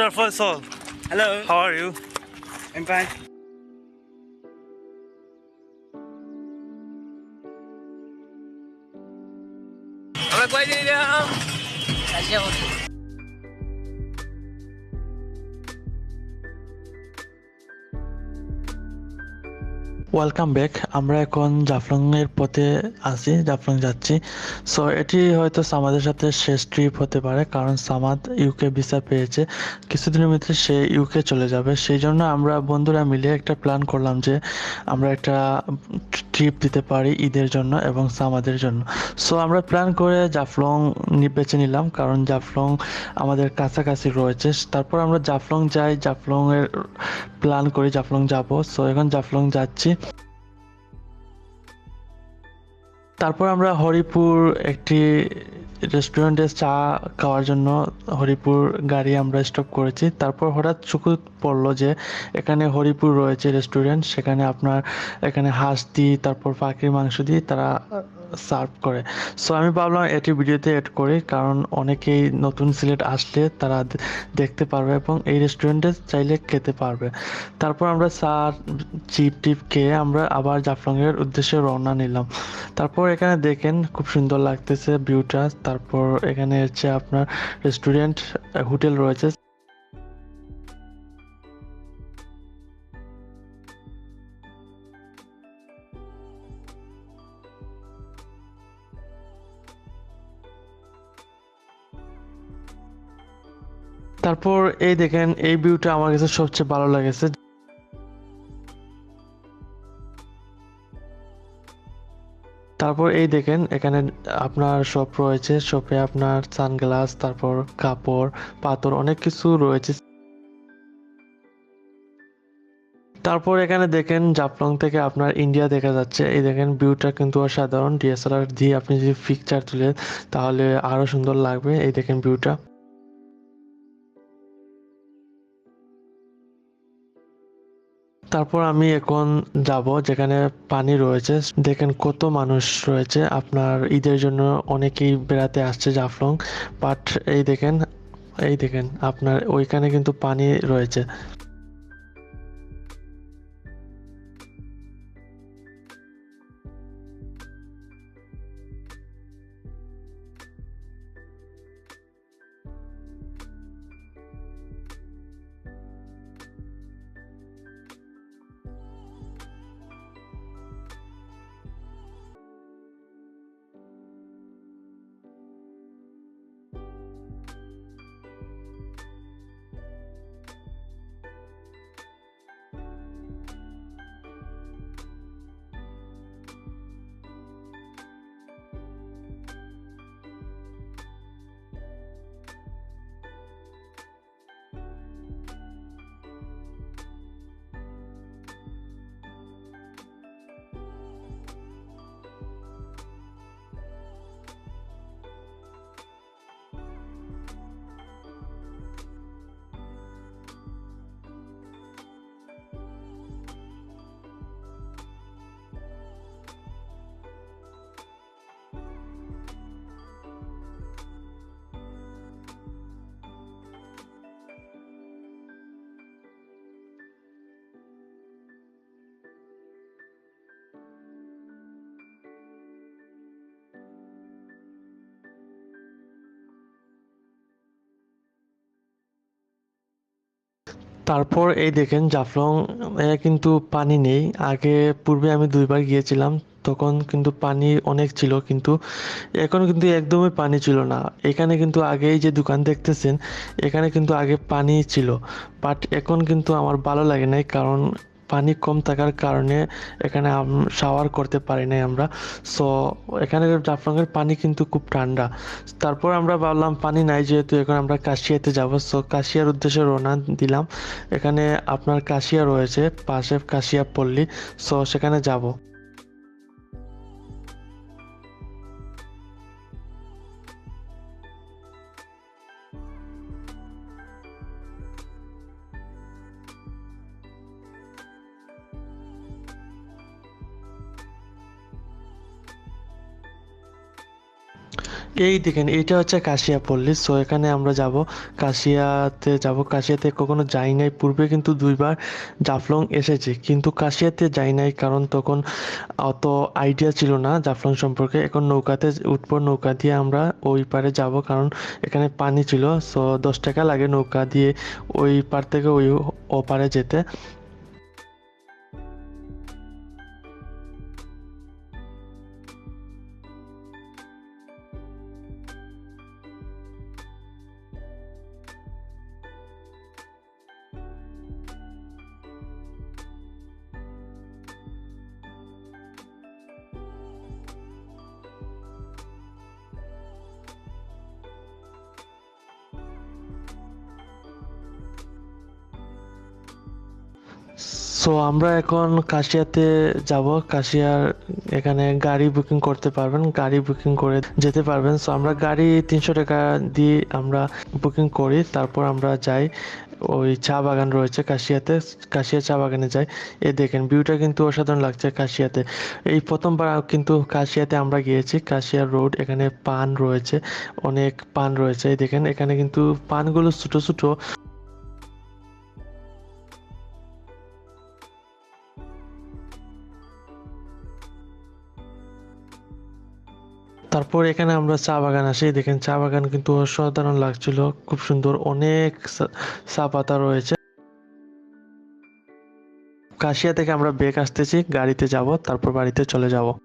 Mr. Faisal, Hello, how are you? I'm fine. আমরা কয় দিন ওয়েলকাম ব্যাক আমরা এখন জাফলং এর পথে আছি, জাফলং যাচ্ছি। সো এটি হয়তো সামাদের সাথে শেষ ট্রিপ হতে পারে, কারণ সামাদ ইউকে ভিসা পেয়েছে। কিছুদিনের মধ্যে সে ইউকে চলে যাবে। সেই জন্য আমরা বন্ধুরা মিলে একটা প্ল্যান করলাম যে আমরা একটা ট্রিপ দিতে পারি ঈদের জন্য এবং সামাদের জন্য। সো আমরা প্ল্যান করে জাফলং বেছে নিলাম, কারণ জাফলং আমাদের কাছাকাছি রয়েছে। তারপর আমরা জাফলং যাই। জাফলং এর প্ল্যান করি জাফলং যাব। সো এখন জাফলং যাচ্ছি। তারপর আমরা হরিপুর একটি রেস্টুরেন্টে চা খাওয়ার জন্য হরিপুর গাড়ি আমরা স্টপ করেছি। তারপর হঠাৎ চোখে পড়ল যে এখানে হরিপুর রয়েছে রেস্টুরেন্ট সেখানে আপনার এখানে হাঁস দিয়ে তারপর পাখির মাংস দিয়ে তারা সার্ভ করে। সো আমি ভাবলাম এটি ভিডিওতে অ্যাড করি, কারণ অনেকেই নতুন সিলেট আসলে তারা দেখতে পারবে এবং এই রেস্টুরেন্টে চাইলে খেতে পারবে। তারপর আমরা চা চিপ টিপ খেয়ে আমরা আবার জাফলংয়ের উদ্দেশ্যে রওনা নিলাম। তারপর এখানে দেখেন, খুব সুন্দর লাগতেছে ভিউটা তারপর এখানে হচ্ছে আপনার রেস্টুরেন্ট হোটেল রয়েছে। তারপর এই দেখেন, এই ভিউটা আমার কাছে সবচেয়ে ভালো লেগেছে। তারপর এই দেখেন, এখানে আপনার শপ রয়েছে। শপে আপনার সানগ্লাস তারপর কাপড়, পাথর, অনেক কিছু রয়েছে। তারপর এখানে দেখেন, জাফলং থেকে আপনার ইন্ডিয়া দেখা যাচ্ছে। এই দেখেন ভিউটা কিন্তু অসাধারণ। ডিএসএলআর দিয়ে আপনি যদি পিকচার তুলেন, তাহলে আরও সুন্দর লাগবে। এই দেখেন ভিউটা তারপর আমি এখন যাব যেখানে পানি রয়েছে। দেখেন কত মানুষ রয়েছে। আপনার ঈদের জন্য অনেকেই বেড়াতে আসছে জাফলং। বাট এই দেখেন এই দেখেন, আপনার ওইখানে কিন্তু পানি রয়েছে। তারপর এই দেখেন জাফলং এ কিন্তু পানি নেই। আগে পূর্বে আমি দুইবার গিয়েছিলাম, তখন কিন্তু পানি অনেক ছিল, কিন্তু এখন কিন্তু একদমই পানি ছিল না। এখানে কিন্তু আগেই যে দোকান দেখতেছেন, এখানে কিন্তু আগে পানি ছিল। বাট এখন কিন্তু আমার ভালো লাগে নাই, কারণ পানি কম থাকার কারণে এখানে শাওয়ার করতে পারি নাই আমরা। সো এখানে জাফলংয়ের পানি কিন্তু খুব ঠান্ডা। তারপর আমরা ভাবলাম পানি নাই যেহেতু এখন আমরা কাশিয়াতে যাব। সো কাশিয়ার উদ্দেশ্যে রোনা দিলাম। এখানে আপনার কাশিয়া রয়েছে, পাশে কাশিয়া পল্লী। সো সেখানে যাব। এই দেখেন, এটা হচ্ছে কাশিয়া পল্লী সো এখানে আমরা যাব কাশিয়াতে যাব। কাশিয়াতে কখনো যাই নাই। পূর্বে কিন্তু দুইবার জাফলং এসেছি। কিন্তু কাশিয়াতে যাই নাই কারণ তখন অত আইডিয়া ছিল না জাফলং সম্পর্কে। এখন নৌকাতে, উঠবো নৌকা দিয়ে আমরা ওই পারে যাব কারণ এখানে পানি ছিল। সো দশ টাকা লাগে নৌকা দিয়ে ওই পার থেকে ওই ওপারে যেতে। সো আমরা এখন কাশিয়াতে যাব। কাশিয়ার এখানে গাড়ি বুকিং করতে পারবেন, গাড়ি বুকিং করে যেতে পারবেন। সো আমরা গাড়ি তিনশো টাকা দিয়ে আমরা বুকিং করি, তারপর আমরা যাই। ওই চা বাগান রয়েছে কাশিয়াতে, কাশিয়া চা বাগানে যাই। এ দেখেন ভিউটা কিন্তু অসাধারণ লাগছে কাশিয়াতে। এই প্রথমবার কিন্তু কাশিয়াতে আমরা গিয়েছি। কাশিয়া রোড এখানে পান রয়েছে, অনেক পান রয়েছে। এই দেখেন, এখানে কিন্তু পানগুলো ছোটো ছোট। তারপর এখানে আমরা চা বাগান আসি। দেখেন চা বাগান কিন্তু অসাধারণ লাগছিল। খুব সুন্দর অনেক চা- পাতা রয়েছে। কাশিয়া থেকে আমরা বেক আসতেছি, গাড়িতে যাব, তারপর বাড়িতে চলে যাব।